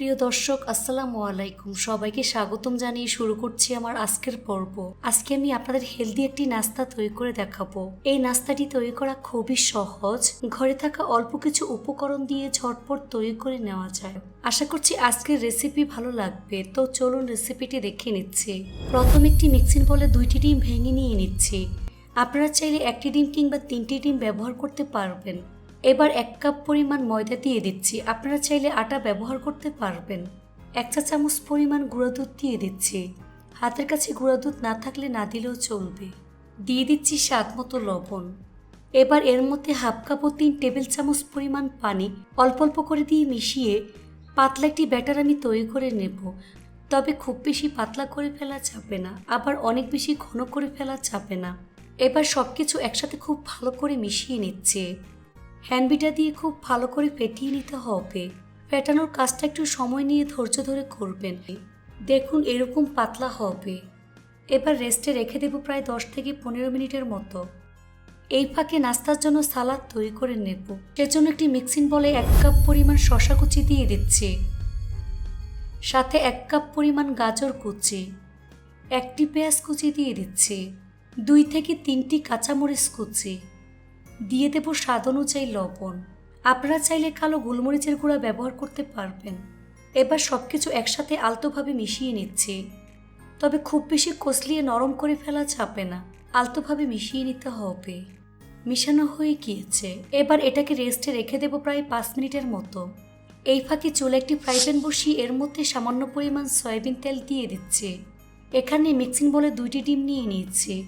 প্রিয় দর্শক, আসসালামু আলাইকুম। সবাইকে স্বাগতম জানিয়ে শুরু করছি আমার আজকের পর্ব। আজকে আমি আপনাদের হেলদি একটি নাস্তা তৈরি করে দেখাবো। এই নাস্তাটি তৈরি করা খুবই সহজ। ঘরে থাকা অল্প কিছু উপকরণ দিয়ে ঝটপট তৈরি করে নেওয়া যায়। আশা করছি আজকের রেসিপি ভালো লাগবে। তো চলুন রেসিপিটি দেখে নিচ্ছি। প্রথম একটি মিক্সিং বলে দুইটি ডিম ভেঙে নিয়ে নিচ্ছি। আপনারা চাইলে একটি ডিম কিংবা তিনটি ডিম ব্যবহার করতে পারবেন। এবার এক কাপ পরিমাণ ময়দা দিয়ে দিচ্ছি। আপনারা চাইলে আটা ব্যবহার করতে পারবেন। এক চা চামচ পরিমাণ গুঁড়া দুধ দিয়ে দিচ্ছি। হাতের কাছে গুঁড়া দুধ না থাকলে না দিলেও চলবে। দিয়ে দিচ্ছি স্বাদ মতো লবণ। এবার এর মধ্যে হাফ কাপ ও তিন টেবিল চামচ পরিমাণ পানি অল্প অল্প করে দিয়ে মিশিয়ে পাতলা একটি ব্যাটার আমি তৈরি করে নেব। তবে খুব বেশি পাতলা করে ফেলা যাবে না। আবার অনেক বেশি ঘন করে ফেলা যাবে না। এবার সব কিছু একসাথে খুব ভালো করে মিশিয়ে নিচ্ছে। হ্যান্ডবিটা দিয়ে খুব ভালো করে ফেটিয়ে নিতে হবে। ফেটানোর কাজটা একটু সময় নিয়ে ধৈর্য ধরে করবেন। দেখুন এরকম পাতলা হবে। এবার রেস্টে রেখে দেবো প্রায় দশ থেকে পনেরো মিনিটের মতো। এই ফাঁকে নাস্তার জন্য সালাদ তৈরি করে নেব। সেজন্য একটি মিক্সিং বলে এক কাপ পরিমাণ শশা কুচি দিয়ে দিচ্ছি। সাথে এক কাপ পরিমাণ গাজর কুচি। একটি পেঁয়াজ কুচি দিয়ে দিচ্ছি। দুই থেকে তিনটি কাঁচামরিচ কুচি। দিয়ে দেব স্বাদ অনুযায়ী লবণ। আপনারা চাইলে কালো গোলমরিচের গুঁড়া ব্যবহার করতে পারবেন। এবার সব কিছু একসাথে আলতোভাবে মিশিয়ে নিচ্ছি। তবে খুব বেশি কষলিয়ে নরম করে ফেলা যাবে না। আলতোভাবে মিশিয়ে নিতে হবে। মিশানো হয়ে গিয়েছে। এবার এটাকে রেস্টে রেখে দেব প্রায় পাঁচ মিনিটের মতো। এই ফাঁকে চুলে একটি ফ্রাই প্যান বসিয়ে এর মধ্যে সামান্য পরিমাণ সয়াবিন তেল দিয়ে দিচ্ছে। এখানে মিক্সিং বলে দুইটি ডিম নিয়ে নিয়েছি।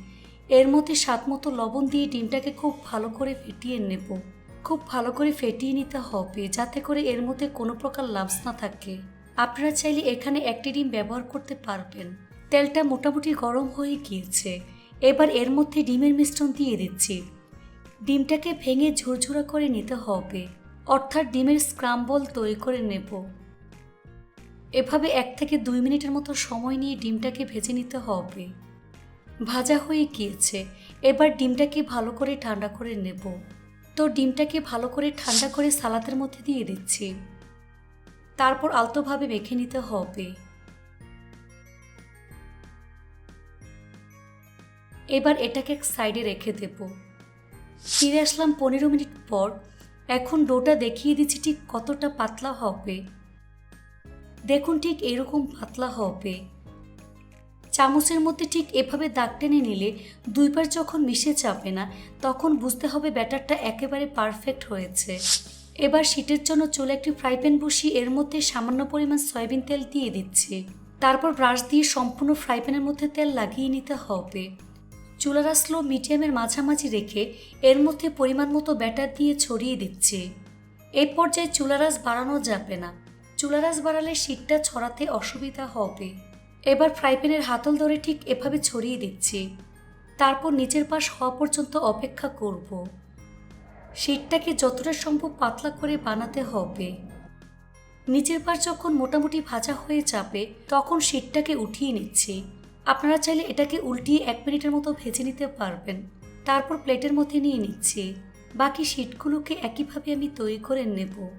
এর মধ্যে স্বাদ মতো লবণ দিয়ে ডিমটাকে খুব ভালো করে ফেটিয়ে নেব। খুব ভালো করে ফেটিয়ে নিতে হবে যাতে করে এর মধ্যে কোনো প্রকার লাভস না থাকে। আপনারা চাইলে এখানে একটি ডিম ব্যবহার করতে পারবেন। তেলটা মোটামুটি গরম হয়ে গিয়েছে। এবার এর মধ্যে ডিমের মিশ্রণ দিয়ে দিচ্ছি। ডিমটাকে ভেঙে ঝুরঝুরা করে নিতে হবে। অর্থাৎ ডিমের স্ক্রাম্বল তৈরি করে নেব। এভাবে এক থেকে দুই মিনিটের মতো সময় নিয়ে ডিমটাকে ভেজে নিতে হবে। ভাজা হয়ে গিয়েছে। এবার ডিমটাকে ভালো করে ঠান্ডা করে নেব। তো ডিমটাকে ভালো করে ঠান্ডা করে সালাদের মধ্যে দিয়ে দিচ্ছি। তারপর আলতোভাবে মেখে নিতে হবে। এবার এটাকে এক সাইডে রেখে দেব। ফিরে আসলাম পনেরো মিনিট পর। এখন ডোটা দেখিয়ে দিচ্ছি ঠিক কতটা পাতলা হবে। দেখুন ঠিক এরকম পাতলা হবে। চামচের মধ্যে ঠিক এভাবে দাগ টেনে নিলে দুইবার যখন মিশে চাপে না, তখন বুঝতে হবে ব্যাটারটা একেবারে পারফেক্ট হয়েছে। এবার শীতের জন্য চলে একটি ফ্রাই প্যান বসিয়ে এর মধ্যে সামান্য পরিমাণ সয়াবিন তেল দিয়ে দিচ্ছি। তারপর ব্রাশ দিয়ে সম্পূর্ণ ফ্রাই প্যানের মধ্যে তেল লাগিয়ে নিতে হবে। চুলারা স্লো মিডিয়ামের মাঝামাঝি রেখে এর মধ্যে পরিমাণ মতো ব্যাটার দিয়ে ছড়িয়ে দিচ্ছে। এই পর্যায়ে চুলারাস বাড়ানো যাবে না। চুলারাস বাড়ালে শীতটা ছড়াতে অসুবিধা হবে। এবার ফ্রাই প্যানের হাতল ধরে ঠিক এভাবে ছড়িয়ে দিচ্ছি। তারপর নিচের পাশ হওয়া পর্যন্ত অপেক্ষা করব। শীতটাকে যতটা সম্ভব পাতলা করে বানাতে হবে। নিচের পাশ যখন মোটামুটি ভাজা হয়ে যাবে, তখন শীতটাকে উঠিয়ে নিচ্ছি। আপনারা চাইলে এটাকে উল্টিয়ে এক মিনিটের মতো ভেজে নিতে পারবেন। তারপর প্লেটের মধ্যে নিয়ে নিচ্ছি। বাকি শীটগুলোকে একইভাবে আমি তৈরি করে নেব।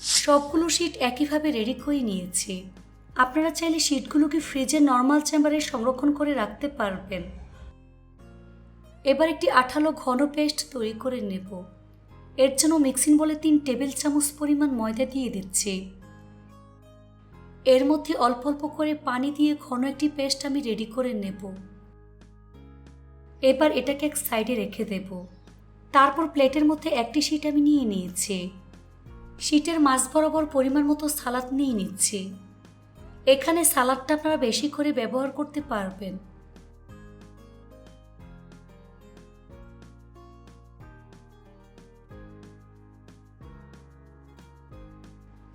সবগুলো শীট একইভাবে রেডি করে নিয়েছি। আপনারা চাইলে শীটগুলোকে ফ্রিজে নর্মাল চেম্বারে সংরক্ষণ করে রাখতে পারবেন। এবার একটি আঠালো ঘন পেস্ট তৈরি করে নেব। এর জন্য মিক্সিং বলে তিন টেবিল চামচ পরিমাণ ময়দা দিয়ে দিচ্ছি। এর মধ্যে অল্প অল্প করে পানি দিয়ে ঘন একটি পেস্ট আমি রেডি করে নেব। এবার এটাকে এক সাইডে রেখে দেব। তারপর প্লেটের মধ্যে একটি শিট আমি নিয়ে নিয়েছি। শিটের মাছ বরাবর পরিমাণ মতো সালাদ নিয়ে নিচ্ছি। এখানে সালাদটা আপনারা বেশি করে ব্যবহার করতে পারবেন।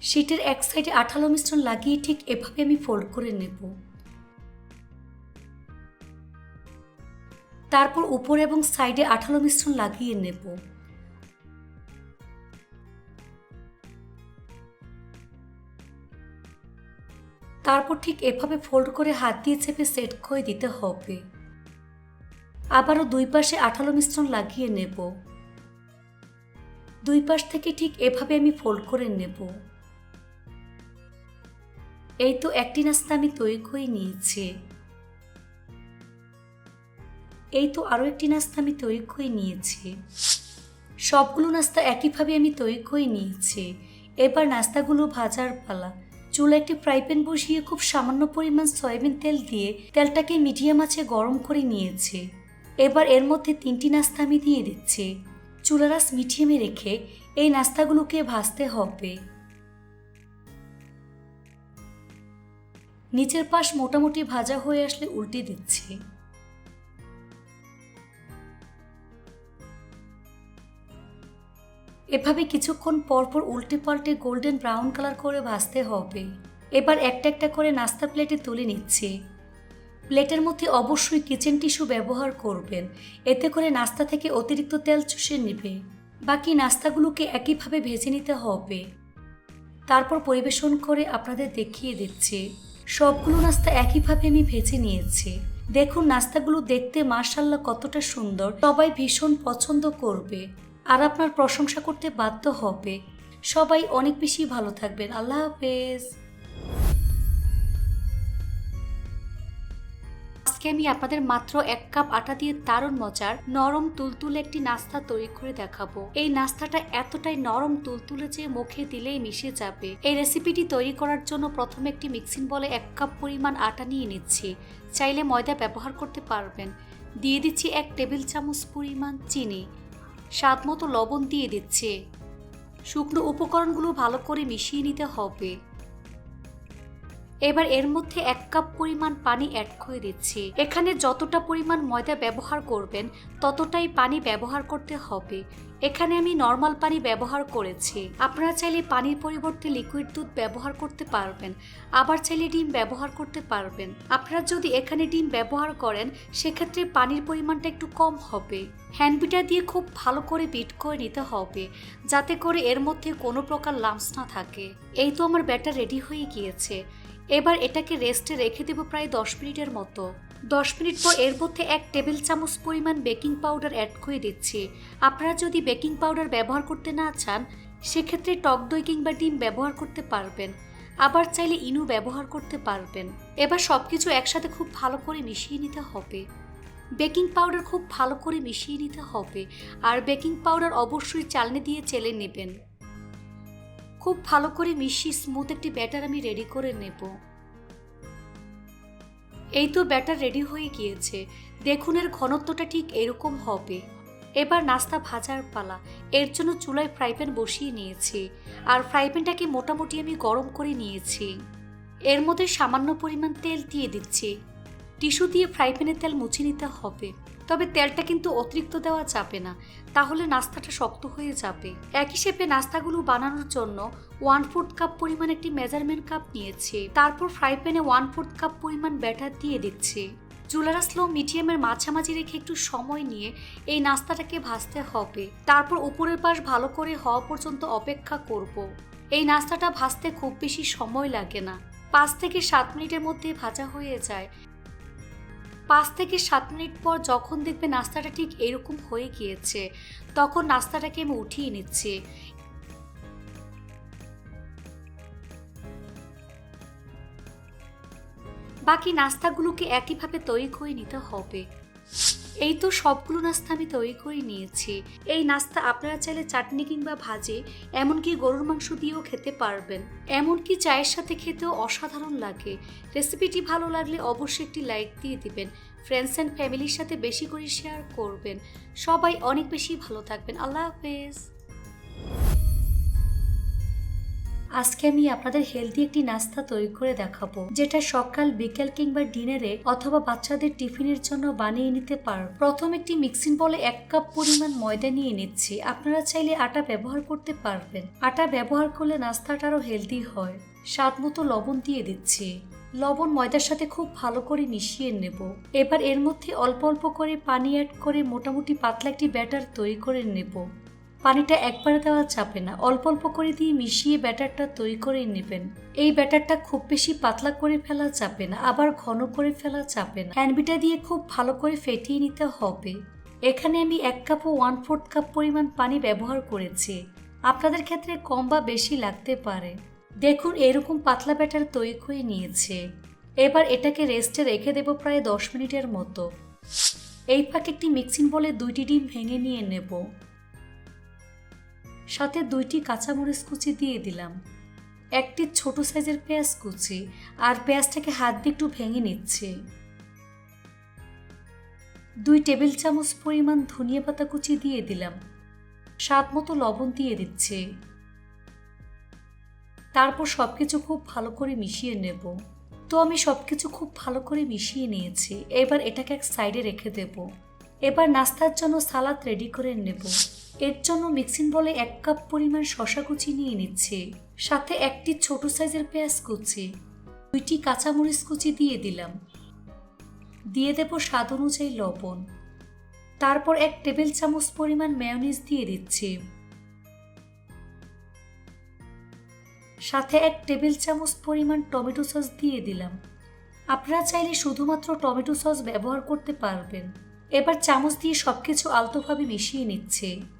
শীটের এক সাইডে আঠালো মিশ্রণ লাগিয়ে ঠিক এভাবে আমি ফোল্ড করে নেব। তারপর উপর এবং সাইডে আঠালো মিশ্রণ লাগিয়ে নেব। তারপর ঠিক এভাবে ফোল্ড করে হাত দিয়ে চেপে সেট করে দিতে হবে। আবারও দুই পাশে আঠালো মিশ্রণ লাগিয়ে নেব। দুই পাশ থেকে ঠিক এভাবে আমি ফোল্ড করে নেব। এই তো একটি নাস্তা আমি তৈরি করে নিয়েছি। এই তো আরও একটি নাস্তা আমি তৈরি করে নিয়েছি। সবগুলো নাস্তা একইভাবে আমি তৈরি করে নিয়েছি। এবার নাস্তাগুলো ভাজার পালা। চুলা একটি ফ্রাই প্যান বসিয়ে খুব সামান্য পরিমাণ সয়াবিন তেল দিয়ে তেলটাকে মিডিয়াম আছে গরম করে নিয়েছে। এবার এর মধ্যে তিনটি নাস্তা আমি দিয়ে দিচ্ছি। চুলারাস মিডিয়ামে রেখে এই নাস্তাগুলোকে ভাজতে হবে। নিচের পাশ মোটামুটি ভাজা হয়ে আসলে উল্টে দিচ্ছি। এভাবে কিছুক্ষণ পরপর উল্টে পাল্টে গোল্ডেন ব্রাউন কালার করে ভাজতে হবে। এবার একটা একটা করে নাস্তা প্লেটে তুলে নিচ্ছি। প্লেটের মধ্যে অবশ্যই কিচেন টিস্যু ব্যবহার করবেন। এতে করে নাস্তা থেকে অতিরিক্ত তেল চুষে নেবে। বাকি নাস্তাগুলোকে একইভাবে ভেজে নিতে হবে। তারপর পরিবেশন করে আপনাদের দেখিয়ে দিচ্ছি। সবগুলো নাস্তা একইভাবে আমি ভেজে নিয়েছি। দেখুন নাস্তাগুলো দেখতে মার্শাল্লাহ কতটা সুন্দর। সবাই ভীষণ পছন্দ করবে। আর আপনার প্রশংসা করতে বাধ্য হবে। সবাই অনেক বেশি ভালো থাকবেন। আল্লাহ হাফেজ। আজকে আমি আপনাদের মাত্র এক কাপ আটা দিয়ে দারুণ মজার নরম তুলতুলে একটি নাস্তা তৈরি করে দেখাবো। এই নাস্তাটা এতটাই নরম তুলতুলে যে মুখে দিলেই মিশে যাবে। এই রেসিপিটি তৈরি করার জন্য প্রথমে একটি মিক্সিং বলে এক কাপ পরিমাণ আটা নিয়ে নিচ্ছি। চাইলে ময়দা ব্যবহার করতে পারবেন। দিয়ে দিচ্ছি এক টেবিল চামচ পরিমাণ চিনি। স্বাদ মতো লবণ দিয়ে দিচ্ছে। শুকনো উপকরণগুলো ভালো করে মিশিয়ে নিতে হবে। এবার এর মধ্যে এক কাপ পরিমাণ পানি অ্যাড করে দিচ্ছি। এখানে যতটা পরিমাণ ময়দা ব্যবহার করবেন, ততটাই পানি ব্যবহার করতে হবে। এখানে আমি নর্মাল পানি ব্যবহার করেছি। আপনারা চাইলে পানির পরিবর্তে লিকুইড দুধ ব্যবহার করতে পারবেন, আবার চাইলে ডিম ব্যবহার করতে পারবেন। আপনারা যদি এখানে ডিম ব্যবহার করেন, সেক্ষেত্রে পানির পরিমাণটা একটু কম হবে। হ্যান্ড বিটার দিয়ে খুব ভালো করে বিট করে নিতে হবে, যাতে করে এর মধ্যে কোনো প্রকার লামস না থাকে। এই তো আমার ব্যাটার রেডি হয়ে গিয়েছে। এবার এটাকে রেস্টে রেখে দেবো প্রায় দশ মিনিটের মতো। দশ মিনিট পর এর মধ্যে এক টেবিল চামচ পরিমাণ বেকিং পাউডার অ্যাড করে দিচ্ছি। আপনারা যদি বেকিং পাউডার ব্যবহার করতে না চান, সেক্ষেত্রে টক দই কিংবা ডিম ব্যবহার করতে পারবেন। আবার চাইলে ইনু ব্যবহার করতে পারবেন। এবার সব কিছু একসাথে খুব ভালো করে মিশিয়ে নিতে হবে। বেকিং পাউডার খুব ভালো করে মিশিয়ে নিতে হবে। আর বেকিং পাউডার অবশ্যই চালনি দিয়ে চেলে নেবেন। খুব ভালো করে মিশিয়ে স্মুথ একটি ব্যাটার আমি রেডি করে নেব। এই তো ব্যাটার রেডি হয়ে গিয়েছে। দেখুন এর ঘনত্বটা ঠিক এরকম হবে। এবার নাস্তা ভাজার পালা। এর জন্য চুলায় ফ্রাই প্যান বসিয়ে নিয়েছি। আর ফ্রাই প্যানটাকে মোটামুটি আমি গরম করে নিয়েছি। এর মধ্যে সামান্য পরিমাণ তেল দিয়ে দিচ্ছি। টিস্যু দিয়ে ফ্রাই প্যানের তেল মুছে নিতে হবে। তবে তেলটা কিন্তু অতিরিক্ত দেওয়া যাবে না। তাহলে নাস্তাটা শক্ত হয়ে যাবে। একই শেপে নাস্তাগুলো বানানোর জন্য ওয়ান ফোর্থ কাপ পরিমাণ একটি মেজারমেন্ট কাপ নিয়েছি। তারপর fry pan one fourth cup পরিমাণ ব্যাটার দিয়ে দিচ্ছি। চুলারা স্লো মিডিয়ামের মাঝামাঝি রেখে একটু সময় নিয়ে এই নাস্তাটাকে ভাজতে হবে। তারপর উপরের পাশ ভালো করে হওয়া পর্যন্ত অপেক্ষা করব। এই নাস্তাটা ভাজতে খুব বেশি সময় লাগে না। পাঁচ থেকে সাত মিনিটের মধ্যে ভাজা হয়ে যায়। পাঁচ থেকে সাত মিনিট পর যখন দেখবে নাস্তাটা ঠিক এরকম হয়ে গিয়েছে, তখন নাস্তাটাকে আমি উঠিয়ে নিচ্ছি। বাকি নাস্তাগুলোকে একইভাবে তৈরি করে নিতে হবে। এই তো সবগুলো নাস্তা আমি তৈরি করে নিয়েছি। এই নাস্তা আপনারা চাইলে চাটনি কিংবা ভাজে, এমনকি গরুর মাংস দিয়েও খেতে পারবেন। এমনকি চায়ের সাথে খেতেও অসাধারণ লাগে। রেসিপিটি ভালো লাগলে অবশ্যই একটি লাইক দিয়ে দিবেন। ফ্রেন্ডস অ্যান্ড ফ্যামিলির সাথে বেশি করে শেয়ার করবেন। সবাই অনেক বেশি ভালো থাকবেন। আল্লাহ হাফেজ। আজকে আমি আপনাদের হেলদি একটি নাস্তা তৈরি করে দেখাবো, যেটা সকাল, বিকেল কিংবা ডিনারে অথবা বাচ্চাদের টিফিনের জন্য বানিয়ে নিতে পার। প্রথম একটি মিক্সিং বলে এক কাপ পরিমাণ ময়দা নিয়ে নিচ্ছি। আপনারা চাইলে আটা ব্যবহার করতে পারবেন। আটা ব্যবহার করলে নাস্তাটা আরও হেলদি হয়। স্বাদ মতো লবণ দিয়ে দিচ্ছি। লবণ ময়দার সাথে খুব ভালো করে মিশিয়ে নেব। এবার এর মধ্যে অল্প অল্প করে পানি অ্যাড করে মোটামুটি পাতলা একটি ব্যাটার তৈরি করে নেব। পানিটা একবারে দেওয়া চাপে না, অল্প অল্প করে দিয়ে মিশিয়ে ব্যাটারটা তৈরি করে নেবেন। এই ব্যাটারটা খুব বেশি পাতলা করে ফেলা চাপে না, আবার ঘন করে ফেলা যাবে না। হ্যান্ডবিটা দিয়ে খুব ভালো করে ফেটিয়ে নিতে হবে। এখানে আমি এক কাপ ও ওয়ান ফোর্থ কাপ পরিমাণ পানি ব্যবহার করেছি। আপনাদের ক্ষেত্রে কম বা বেশি লাগতে পারে। দেখুন, এরকম পাতলা ব্যাটার তৈরি করে নিয়েছে। এবার এটাকে রেস্টে রেখে দেব প্রায় দশ মিনিটের মতো। এই ফাঁকে একটি মিক্সিং বলে দুইটি ডিম ভেঙে নিয়ে নেব। সাথে দুইটি কাঁচামরিচ কুচি দিয়ে দিলাম। একটি ছোট সাইজের পেঁয়াজ কুচি আর পেঁয়াজটাকে হাত দিয়ে একটু ভেঙে নিচ্ছে। দুই টেবিল চামচ পরিমাণ ধনিয়া পাতা কুচি দিয়ে দিলাম। স্বাদ মতো লবণ দিয়ে দিচ্ছে। তারপর সব কিছু খুব ভালো করে মিশিয়ে নেব। তো আমি সব কিছু খুব ভালো করে মিশিয়ে নিয়েছি। এবার এটাকে এক সাইডে রেখে দেব। এবার নাস্তার জন্য সালাদ রেডি করে নেব। এর জন্য মিক্সিং বলে এক কাপ পরিমাণ শশা কুচি নিয়ে নিচ্ছে। সাথে একটি ছোট সাইজের পেঁয়াজ কুচি, দুইটি কাঁচামরিচ কুচি দিয়ে দিলাম। দিয়ে দেব স্বাদ অনুযায়ী লবণ। তারপর এক টেবিল চামচ পরিমাণ মেয়নিজ দিয়ে দিচ্ছি। সাথে এক টেবিল চামচ পরিমাণ টমেটো সস দিয়ে দিলাম। আপনারা চাইলে শুধুমাত্র টমেটো সস ব্যবহার করতে পারবেন। এবার চামচ দিয়ে সব কিছু আলতোভাবে মিশিয়ে নিচ্ছে।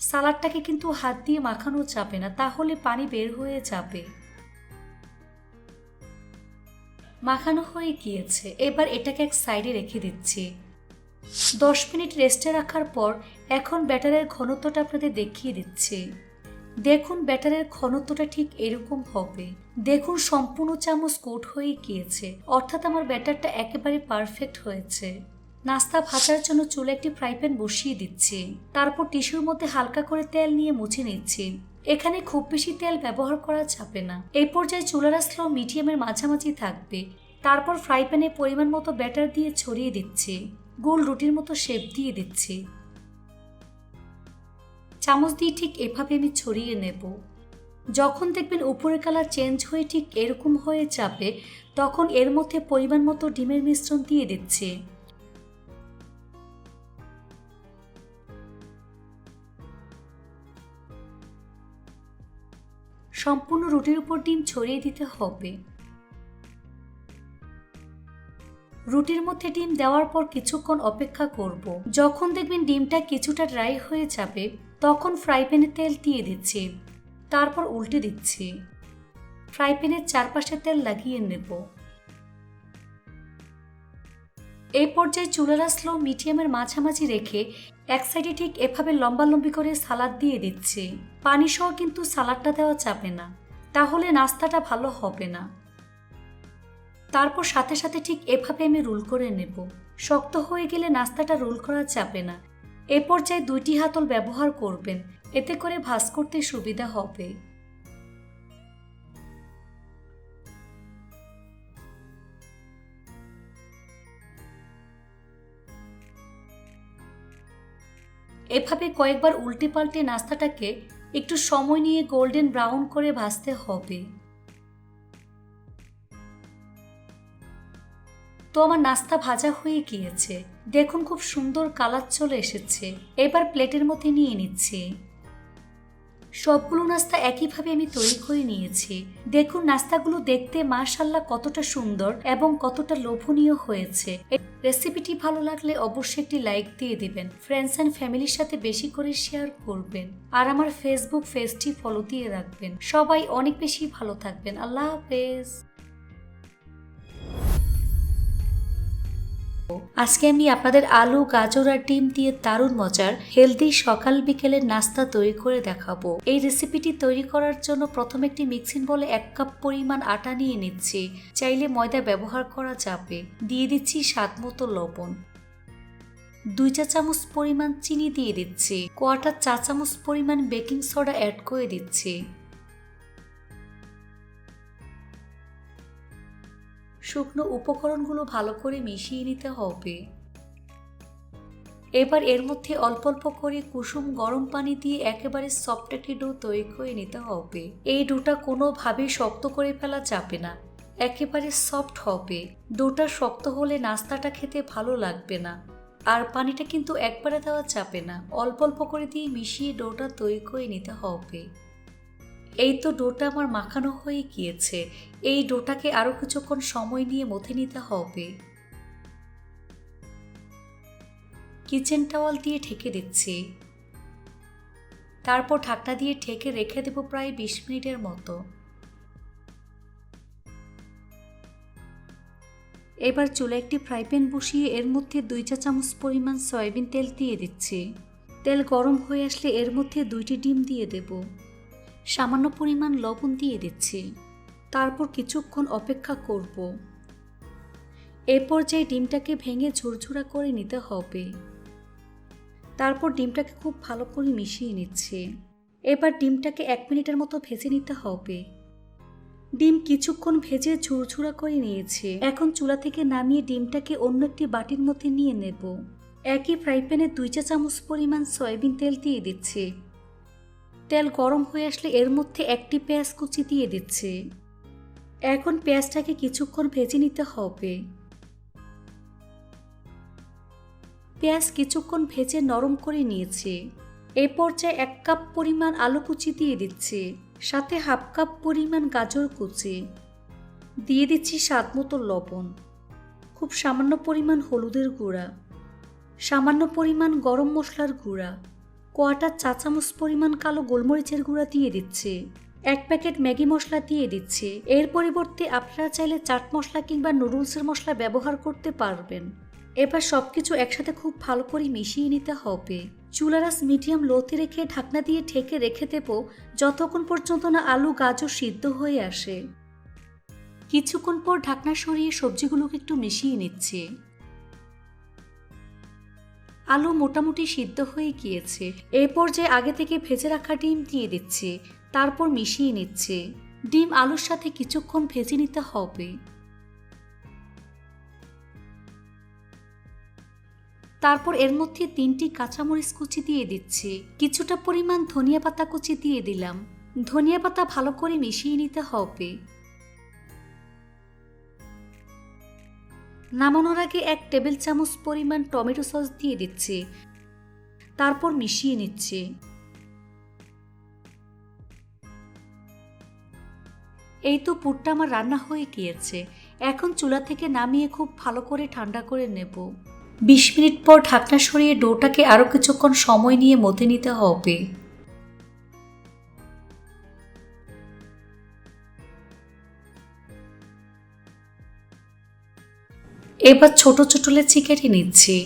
সালাডটাকে কিন্তু হাত দিয়ে মাখানো যাবে না, তাহলে পানি বের হয়ে যাবে। মাখানো হয়ে গিয়েছে। এবার এটাকে এক সাইডে রেখে দিচ্ছি। দশ মিনিট রেস্টে রাখার পর এখন ব্যাটারের ঘনত্বটা আপনাদের দেখিয়ে দিচ্ছি। দেখুন ব্যাটারের ঘনত্বটা ঠিক এরকম হবে। দেখুন সম্পূর্ণ চামচ কোট হয়ে গিয়েছে। অর্থাৎ আমার ব্যাটারটা একেবারে পারফেক্ট হয়েছে। নাস্তা ভাজার জন্য চুলে একটি ফ্রাই প্যান বসিয়ে দিচ্ছি। তারপর টিস্যুর মধ্যে হালকা করে তেল নিয়ে মুছে নিচ্ছি। এখানে খুব বেশি তেল ব্যবহার করা যাবে না। এই পর্যায়ে চুলার স্লো মিডিয়ামের মাঝামাঝি থাকবে। তারপর ফ্রাই প্যানে পরিমাণ মতো ব্যাটার দিয়ে ছড়িয়ে দিচ্ছি। গোল রুটির মতো শেপ দিয়ে দিচ্ছি। চামচ দিয়ে ঠিক এভাবে আমি ছড়িয়ে নেব। যখন দেখবেন উপরের কালার চেঞ্জ হয়ে ঠিক এরকম হয়ে যাবে, তখন এর মধ্যে পরিমাণ মতো ডিমের মিশ্রণ দিয়ে দিচ্ছি। সম্পূর্ণ রুটির উপর ডিম ছড়িয়ে দিতে হবে। রুটির মধ্যে ডিম দেওয়ার পর কিছুক্ষণ অপেক্ষা করব। যখন দেখবেন ডিমটা কিছুটা ড্রাই হয়ে যাবে, তখন ফ্রাই প্যানে তেল দিয়ে দিচ্ছি। তারপর উল্টে দিচ্ছি। ফ্রাই প্যানের চারপাশে তেল লাগিয়ে নেব। এই পর্যায়ে চুলারা স্লো মিডিয়ামের মাঝামাঝি রেখে এক সাইডে ঠিক এভাবে লম্বা লম্বি করে সালাদ দিয়ে দিচ্ছে। পানি সহ কিন্তু সালাদটা দেওয়া যাবে না। তাহলে নাস্তাটা ভালো হবে না। তারপর সাথে সাথে ঠিক এভাবে আমি রোল করে নেব। শক্ত হয়ে গেলে নাস্তাটা রোল করা যাবে না। এ পর্যায়ে দুইটি হাতল ব্যবহার করবেন। এতে করে ভাজ করতে সুবিধা হবে। এভাবে কয়েকবার উল্টে পাল্টে নাস্তাটাকে একটু সময় নিয়ে গোল্ডেন ব্রাউন করে ভাজতে হবে। তো আমার নাস্তা ভাজা হয়ে গিয়েছে। দেখুন খুব সুন্দর কালার চলে এসেছে। এবার প্লেটের মধ্যে নিয়ে নিচ্ছি। সবগুলো নাস্তা একইভাবে আমি তৈরি করে নিয়েছি। দেখুন, নাস্তাগুলো দেখতে মাশাল্লাহ কতটা সুন্দর এবং কতটা লোভনীয় হয়েছে। রেসিপিটি ভালো লাগলে অবশ্যই একটি লাইক দিয়ে দিবেন। ফ্রেন্ডস অ্যান্ড ফ্যামিলির সাথে বেশি করে শেয়ার করবেন। আর আমার ফেসবুক পেজটি ফলো দিয়ে রাখবেন। সবাই অনেক বেশি ভালো থাকবেন। আল্লাহ হাফেজ। আজকে আমি আপনাদের আলু, গাজর আর ডিম দিয়ে দারুণ মজার হেলদি সকাল বিকেলের নাস্তা তৈরি করে দেখাবো। এই রেসিপিটি তৈরি করার জন্য প্রথমে একটি মিক্সিং বলে এক কাপ পরিমাণ আটা নিয়ে নিচ্ছি। চাইলে ময়দা ব্যবহার করা যাবে। দিয়ে দিচ্ছি স্বাদ মতো লবণ। দুই চা চামচ পরিমাণ চিনি দিয়ে দিচ্ছি। কোয়াটার চা চামচ পরিমাণ বেকিং সোডা অ্যাড করে দিচ্ছি। শুকনো উপকরণগুলো ভালো করে মিশিয়ে নিতে হবে। এবার এর মধ্যে অল্প অল্প করে কুসুম গরম পানি দিয়ে একেবারে সফট একটি ডো তৈরি করে নিতে হবে। এই ডোটা কোনোভাবেই শক্ত করে ফেলা যাবে না। একেবারে সফট হবে। ডোটা শক্ত হলে নাস্তাটা খেতে ভালো লাগবে না। আর পানিটা কিন্তু একবারে দেওয়া যাবে না। অল্প অল্প করে দিয়ে মিশিয়ে ডোটা তৈরি করে নিতে হবে। এই তো ডোটা আমার মাখানো হয়ে গিয়েছে। এই ডোটাকে আরও কিছুক্ষণ সময় নিয়ে মথে নিতে হবে। কিচেন টাওয়াল দিয়ে ঢেকে দিচ্ছি। তারপর ঢাকনা দিয়ে ঠেকে রেখে দেব প্রায় বিশ মিনিটের মতো। এবার চুলে একটি ফ্রাই প্যান বসিয়ে এর মধ্যে দুই চা চামচ পরিমাণ সয়াবিন তেল দিয়ে দিচ্ছি। তেল গরম হয়ে আসলে এর মধ্যে দুইটি ডিম দিয়ে দেবো। সামান্য পরিমাণ লবণ দিয়ে দিচ্ছি। তারপর কিছুক্ষণ অপেক্ষা করব। এ পর্যায়ে ডিমটাকে ভেঙে ঝুরঝুরা করে নিতে হবে। তারপর ডিমটাকে খুব ভালো করে মিশিয়ে নিচ্ছে। এবার ডিমটাকে এক মিনিটের মতো ভেজে নিতে হবে। ডিম কিছুক্ষণ ভেজে ঝুরঝুরা করে নিয়েছে। এখন চুলা থেকে নামিয়ে ডিমটাকে অন্য একটি বাটির মধ্যে নিয়ে নেব। একই ফ্রাই প্যানে দুই চা চামচ পরিমাণ সয়াবিন তেল দিয়ে দিচ্ছে। তেল গরম হয়ে আসলে এর মধ্যে একটি পেঁয়াজ কুচি দিয়ে দিচ্ছে। এখন পেঁয়াজটাকে কিছুক্ষণ ভেজে নিতে হবে। পেঁয়াজ কিছুক্ষণ ভেজে নরম করে নিয়েছে। এ পর্যায়ে এক কাপ পরিমাণ আলু কুচি দিয়ে দিচ্ছে, সাথে হাফ কাপ পরিমাণ গাজর কুচি। দিয়ে দিচ্ছি স্বাদ মতো লবণ। খুব সামান্য পরিমাণ হলুদের গুঁড়া। সামান্য পরিমাণ গরম মশলার গুঁড়া। কোয়াটার চা চামচ পরিমাণ কালো গোলমরিচের গুঁড়া দিয়ে দিচ্ছে। এক প্যাকেট ম্যাগি মশলা দিয়ে দিচ্ছে। এর পরিবর্তে আপনারা চাইলে চাট মশলা কিংবা নুডলসের মশলা ব্যবহার করতে পারবেন। এবার সব কিছু একসাথে খুব ভালো করে মিশিয়ে নিতে হবে। চুলারাস মিডিয়াম লোতে রেখে ঢাকনা দিয়ে ঢেকে রেখে দেব যতক্ষণ পর্যন্ত না আলু, গাজর সিদ্ধ হয়ে আসে। কিছুক্ষণ পর ঢাকনা সরিয়ে সবজিগুলোকে একটু মিশিয়ে নিচ্ছে। আলু মোটামুটি সিদ্ধ হয়ে গিয়েছে। এরপর যে আগে থেকে ভেজে রাখা ডিম দিয়ে দিচ্ছে, তারপর মিশিয়ে নিচ্ছে। ডিম আলুর সাথে কিছুক্ষণ ভেজে নিতে হবে। তারপর এর মধ্যে তিনটি কাঁচামরিচ কুচি দিয়ে দিচ্ছি। কিছুটা পরিমাণ ধনিয়া পাতা কুচি দিয়ে দিলাম। ধনিয়া পাতা ভালো করে মিশিয়ে নিতে হবে। নামানোর আগে এক টেবিল চামচ পরিমাণ টমেটো সস দিয়ে দিচ্ছি। তারপর মিশিয়ে নিচ্ছে। এই তো পুরটা আমার রান্না হয়ে গিয়েছে। এখন চুলা থেকে নামিয়ে খুব ভালো করে ঠান্ডা করে নেব। বিশ মিনিট পর ঢাকনা সরিয়ে ডোটাকে আরও কিছুক্ষণ সময় নিয়ে মধ্যে নিতে হবে। এবার ছোট ছোট লেচি কেটে নিচ্ছি।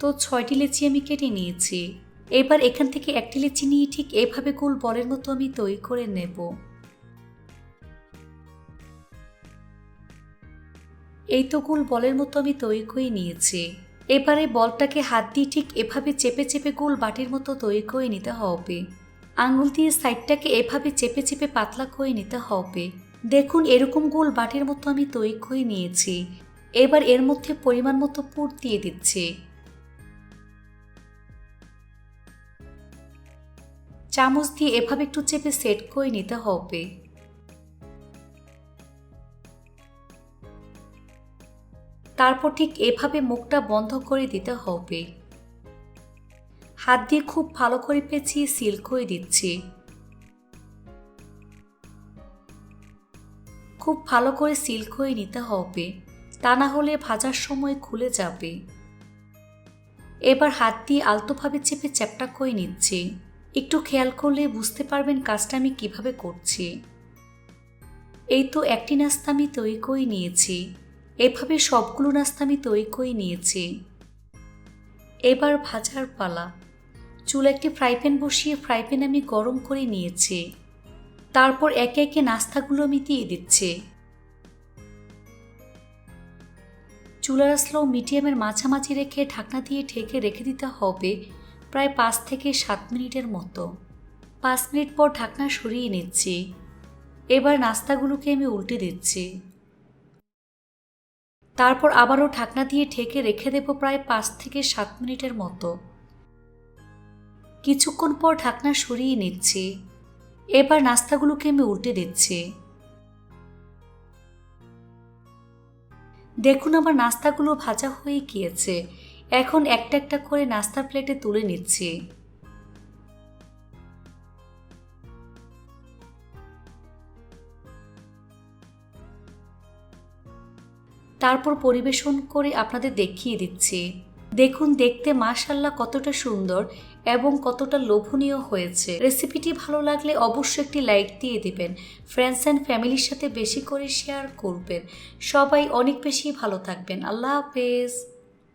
তো ছয়টি লেচি আমি কেটে নিয়েছি। এবার এখান থেকে একটি লেচি নিয়ে ঠিক এভাবে গোল বলের মতো আমি তৈরি করে নেব। এই তো গোল বলের মতো আমি তৈরি করে নিয়েছি। এবারে বলটাকে হাত দিয়ে ঠিক এভাবে চেপে চেপে গোল বাটির মতো তৈরি করে নিতে হবে। আঙুল দিয়ে সাইডটাকে এভাবে চেপে চেপে পাতলা করে নিতে হবে। দেখুন, এরকম গোল বাটির মতো আমি তৈরি করে নিয়েছি। এবার এর মধ্যে পরিমাণ মতো পুর দিয়ে দিচ্ছি। চামচ দিয়ে এভাবে একটু চেপে সেট করে নিতে হবে। তারপর ঠিক এভাবে মুখটা বন্ধ করে দিতে হবে। হাত দিয়ে খুব ভালো করে পেঁচিয়ে সিল করে দিচ্ছি। খুব ভালো করে সিল করে নিতে হবে, তা না হলে ভাজার সময় খুলে যাবে। এবার হাত দিয়ে আলতোভাবে চেপে চ্যাপটা করে নিচ্ছি। একটু খেয়াল করলে বুঝতে পারবেন কাজটা আমি কীভাবে করছি। এই তো একটি নাস্তা আমি তৈরি করে নিয়েছি। এভাবে সবগুলো নাস্তা আমি তৈরি করে নিয়েছি। এবার ভাজার পালা। চুল একটি ফ্রাই প্যান বসিয়ে ফ্রাই প্যান আমি গরম করে নিয়েছি। তারপর একে একে নাস্তাগুলো আমি দিয়ে দিচ্ছি। চুলার স্লো মিডিয়ামের মাঝামাঝি রেখে ঢাকনা দিয়ে ঢেকে রেখে দিতে হবে প্রায় পাঁচ থেকে সাত মিনিটের মতো। পাঁচ মিনিট পর ঢাকনা সরিয়ে নিচ্ছি। এবার নাস্তাগুলোকে আমি উল্টে দিচ্ছি। তারপর আবারও ঢাকনা দিয়ে ঢেকে রেখে দেব প্রায় পাঁচ থেকে সাত মিনিটের মতো। কিছুক্ষণ পর ঢাকনা সরিয়ে নিচ্ছি। এবার নাস্তাগুলোকে আমি উল্টে দিচ্ছি। দেখুন আমার নাস্তাগুলো ভাজা হয়ে গিয়েছে। এখন একটা একটা করে নাস্তার প্লেটে তুলে নিচ্ছি। তারপর পরিবেশন করে আপনাদের দেখিয়ে দিচ্ছি। দেখুন, দেখতে মাশাল্লাহ কতটা সুন্দর। এবং কতটা লোভনীয় হয়েছে। রেসিপিটি ভালো লাগলে অবশ্যই একটি লাইক দিয়ে দিবেন। ফ্রেন্ডস অ্যান্ড ফ্যামিলির সাথে বেশি করে শেয়ার করবেন। সবাই অনেক বেশি ভালো থাকবেন। আল্লাহ হাফেজ।